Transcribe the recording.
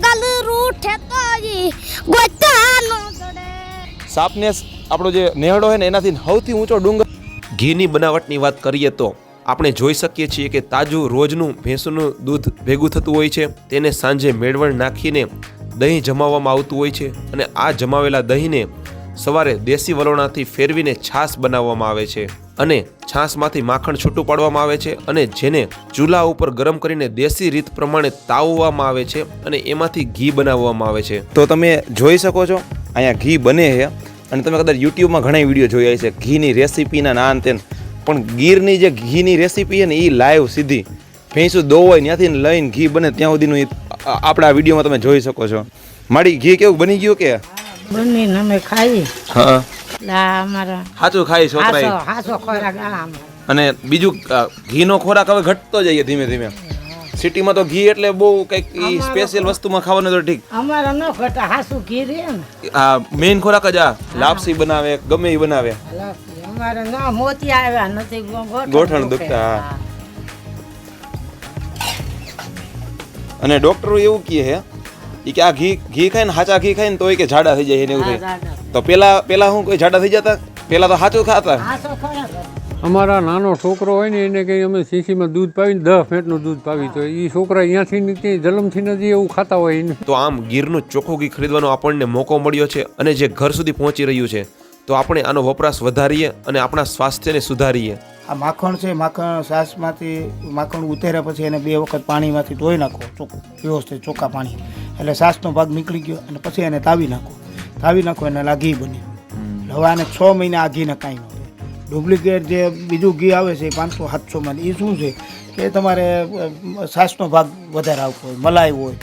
ગલ રૂઠે તો ઈ ગોતાનો સડે. સાપને આપણો જે નેહડો છે ને એનાથી સૌથી ઊંચો ડુંગર ઘીની બનાવટની વાત કરીએ તો આપણે જોઈ શકીએ છીએ કે તાજું રોજનું ભેંસનું દૂધ ભેગું થતું હોય છે. તેને સાંજે મેળવણ નાખીને દહીં જમાવવામાં આવતું હોય છે અને આ જમાવેલા દહીંને સવારે દેશી વલોણાથી ફેરવીને છાશ બનાવવામાં આવે છે. અને છાશમાંથી માખણ છૂટું પાડવામાં આવે છે અને જેને ચૂલા ઉપર ગરમ કરીને દેશી રીત પ્રમાણે તાવવામાં આવે છે અને એમાંથી ઘી બનાવવામાં આવે છે. તો તમે જોઈ શકો છો અહીંયા ઘી બને છે અને તમે કદાચ યુટ્યુબમાં ઘણા વીડિયો જોયા છે ઘીની રેસીપીના નાન તેન. પણ ગીરની જે ઘીની રેસીપી છે ને એ લાઈવ સીધી. ભેંસું દોવાય ત્યાંથી લઈને ઘી બને ત્યાં સુધીનું આપણા વિડીયોમાં તમે જોઈ શકો છો. મારી ઘી કેવું બની ગયું કે? બની અમે ખાઈએ. હા. સાચું ખાઈ છોકરા. અને બીજું ઘી ઘીનો ખોરાક હવે ઘટતો જઈએ ધીમે ધીમે. સિટીમાં તો ઘી એટલે બહુ કંઈક સ્પેશિયલ વસ્તુમાં ખાવાનું તો ઠીક. અમારા ન ઘટા હાસુ ઘી રે આ મેઈન ખોરાક જ આ. લાપસી બનાવે ગમે એ બનાવે. અમારે ન મોતી આવ્યા નથી ગોઠણ દુખે. દુખતા. અને ડોક્ટરો એવું કહે છે કે આ ઘી ઘી ખાય ને હાચા ઘી ખાય ને તોય કે જાડા થઈ જાય એને એવું થાય. તો પેલા પેલા શું કોઈ જાડા થઈ જતા? પેલા તો સાચું ખાતા? અમારા નાનો છોકરો હોય ને એને કંઈ અમે શીશીમાં દૂધ પાવીને દસ ફેટનું દૂધ પાવી તો એ છોકરા અહીંયાથી ને જલમથી નથી એવું ખાતા હોય એને. તો આમ ગીરનું ચોખ્ખું ઘી ખરીદવાનો આપણને મોકો મળ્યો છે અને જે ઘર સુધી પહોંચી રહ્યું છે તો આપણે આનો વપરાશ વધારીએ અને આપણા સ્વાસ્થ્યને સુધારીએ. આ માખણ છે માખણ સાસમાંથી માખણ ઉતર્યા પછી એને બે વખત પાણીમાંથી ધોઈ નાખો ચોખ્ખું વ્યવસ્થિત ચોખ્ખા પાણી. એટલે સાસનો ભાગ નીકળી ગયો અને પછી એને તાવી નાખો. તાવી નાખો એને આ ઘી બને એટલે હવે આને છ મહિના આ ઘીને કાંઈ નહોતું ડુપ્લિકેટ જે બીજું ઘી આવે છે એ પાંચસો સાતસોમાં એ શું છે? કે તમારે સાસનો ભાગ વધારે આવતો હોય મલાઈ હોય.